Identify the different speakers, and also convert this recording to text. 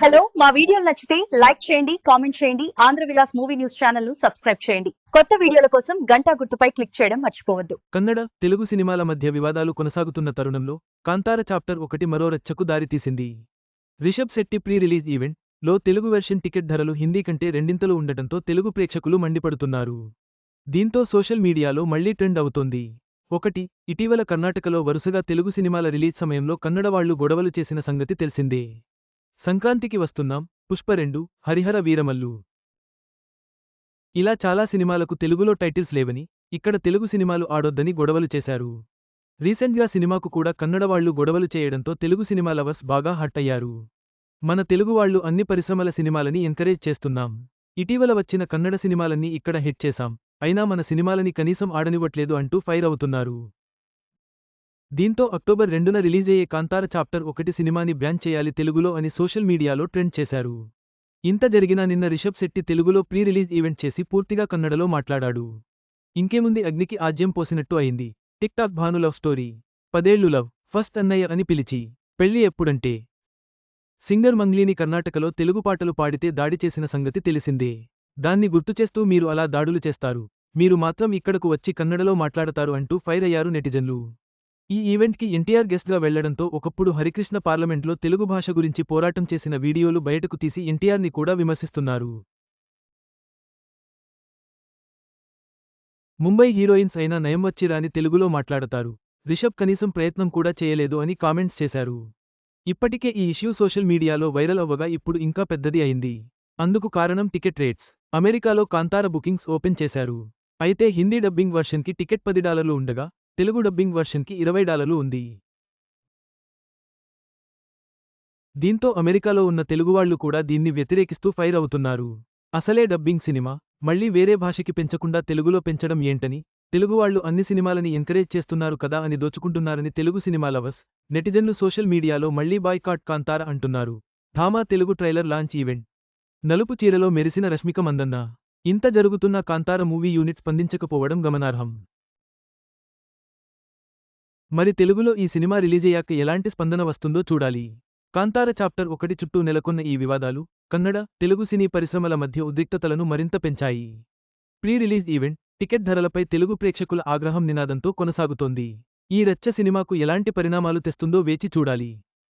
Speaker 1: Hello మా వీడియోలు నచ్చితే లైక్ చేయండి కామెంట్ చేయండి ఆంధ్ర విలాస్ మూవీ న్యూస్ ఛానల్ను సబ్స్క్రైబ్ చేయండి. కొత్త వీడియోల కోసం గంటా గుర్తుపై క్లిక్ చేయడం మర్చిపోవద్దు.
Speaker 2: కన్నడ తెలుగు సినిమాల మధ్య వివాదాలు కొనసాగుతున్న తరుణంలో కాంతార చాప్టర్ ఒకటి మరో రచ్చకు దారితీసింది. రిషబ్ శెట్టి ప్రీ రిలీజ్ ఈవెంట్లో తెలుగు వెర్షన్ టికెట్ ధరలు హిందీ కంటే రెండింతలు ఉండటంతో తెలుగు ప్రేక్షకులు మండిపడుతున్నారు. దీంతో సోషల్ మీడియాలో మళ్ళీ ట్రెండ్ అవుతోంది. ఒకటి ఇటీవల కర్ణాటకలో వరుసగా తెలుగు సినిమాల రిలీజ్ సమయంలో కన్నడ వాళ్ళు గొడవలు చేసిన సంగతి తెలిసిందే. సంక్రాంతికి వస్తున్నాం. పుష్ప రెండు హరిహర వీరమల్లు. ఇలా చాలా సినిమాలకు తెలుగులో టైటిల్స్ లేవని ఇక్కడ తెలుగు సినిమాలు ఆడొద్దని గొడవలు చేశారు. రీసెంట్గా సినిమాకు కూడా కన్నడవాళ్ళు గొడవలు చేయడంతో తెలుగు సినిమా లవర్స్ బాగా హట్ అయ్యారు. మన తెలుగువాళ్ళు అన్ని పరిశ్రమల సినిమాలని ఎంకరేజ్ చేస్తున్నాం. ఇటీవల వచ్చిన కన్నడ సినిమాలన్నీ ఇక్కడ హిట్ చేశాం. అయినా మన సినిమాలని కనీసం ఆడనివ్వట్లేదు అంటూ ఫైర్ అవుతున్నారు. దీంతో అక్టోబర్ రెండున రిలీజ్ అయ్యే కాంతార చాప్టర్ ఒకటి సినిమాని బ్యాన్ చేయాలి తెలుగులో అని సోషల్ మీడియాలో ట్రెండ్ చేశారు. ఇంత జరిగినా నిన్న రిషబ్ శెట్టి తెలుగులో ప్రీ రిలీజ్ ఈవెంట్ చేసి పూర్తిగా కన్నడలో మాట్లాడాడు. ఇంకేముంది అగ్నికి ఆజ్యం పోసినట్టు అయింది. TikTok Bhanu love story. పదేళ్ళు లవ్ ఫస్ట్ అన్నయ్య అని పిలిచి పెళ్ళి ఎప్పుడంటే? సింగర్ మంగ్లీని కర్ణాటకలో తెలుగు పాటలు పాడితే దాడి చేసిన సంగతి తెలిసిందే. దాన్ని గుర్తుచేస్తూ మీరు అలా దాడులు చేస్తారు. మీరు మాత్రం ఇక్కడకు వచ్చి కన్నడలో మాట్లాడతారు అంటూ ఫైర్ అయ్యారు నెటిజన్లు. ఈ ఈవెంట్కి ఎన్టీఆర్ గెస్ట్గా వెళ్ళడంతో ఒకప్పుడు హరికృష్ణ పార్లమెంట్లో తెలుగు భాష గురించి పోరాటం చేసిన వీడియోలు బయటకు తీసి ఎన్టీఆర్ని కూడా విమర్శిస్తున్నారు. ముంబై హీరోయిన్స్ అయిన నయం వచ్చిరాని తెలుగులో మాట్లాడతారు. రిషబ్ కనీసం ప్రయత్నం కూడా చేయలేదు అని కామెంట్స్ చేశారు. ఇప్పటికే ఈ ఇష్యూ సోషల్ మీడియాలో వైరల్ అవ్వగా ఇప్పుడు ఇంకా పెద్దది అయింది. అందుకు కారణం టికెట్ రేట్స్. అమెరికాలో కాంతార బుకింగ్స్ ఓపెన్ చేశారు. అయితే హిందీ డబ్బింగ్ వర్షన్కి టికెట్ పది డాలర్లు ఉండగా తెలుగు డబ్బింగ్ వర్షన్కి ఇరవై డాలర్లు ఉంది. దీంతో అమెరికాలో ఉన్న తెలుగువాళ్ళు కూడా దీన్ని వ్యతిరేకిస్తూ ఫైర్ అవుతున్నారు. అసలే డబ్బింగ్ సినిమా మళ్ళీ వేరే భాషకి పెంచకుండా తెలుగులో పెంచడం ఏంటని తెలుగువాళ్ళు అన్ని సినిమాలని ఎంకరేజ్ చేస్తున్నారు కదా అని దోచుకుంటున్నారని తెలుగు సినిమా లవర్స్ నెటిజన్లు సోషల్ మీడియాలో మళ్ళీ బాయ్కాట్ కాంతార అంటున్నారు. ధామా తెలుగు ట్రైలర్ లాంచ్ ఈవెంట్. నలుపు చీరలో మెరిసిన రష్మిక మందన్న. ఇంత జరుగుతున్న కాంతార మూవీ యూనిట్ స్పందించకపోవడం గమనార్హం. మరి తెలుగులో ఈ సినిమా రిలీజయ్యాక ఎలాంటి స్పందన వస్తుందో చూడాలి. కాంతార చాప్టర్ ఒకటి చుట్టూ నెలకొన్న ఈ వివాదాలు కన్నడ తెలుగు సినీ పరిశ్రమల మధ్య ఉద్రిక్తతలను మరింత పెంచాయి. ప్రీ రిలీజ్ ఈవెంట్ టికెట్ ధరలపై తెలుగు ప్రేక్షకుల ఆగ్రహం నినాదంతో కొనసాగుతోంది. ఈ రచ్చ సినిమాకు ఎలాంటి పరిణామాలు తెస్తుందో వేచి చూడాలి.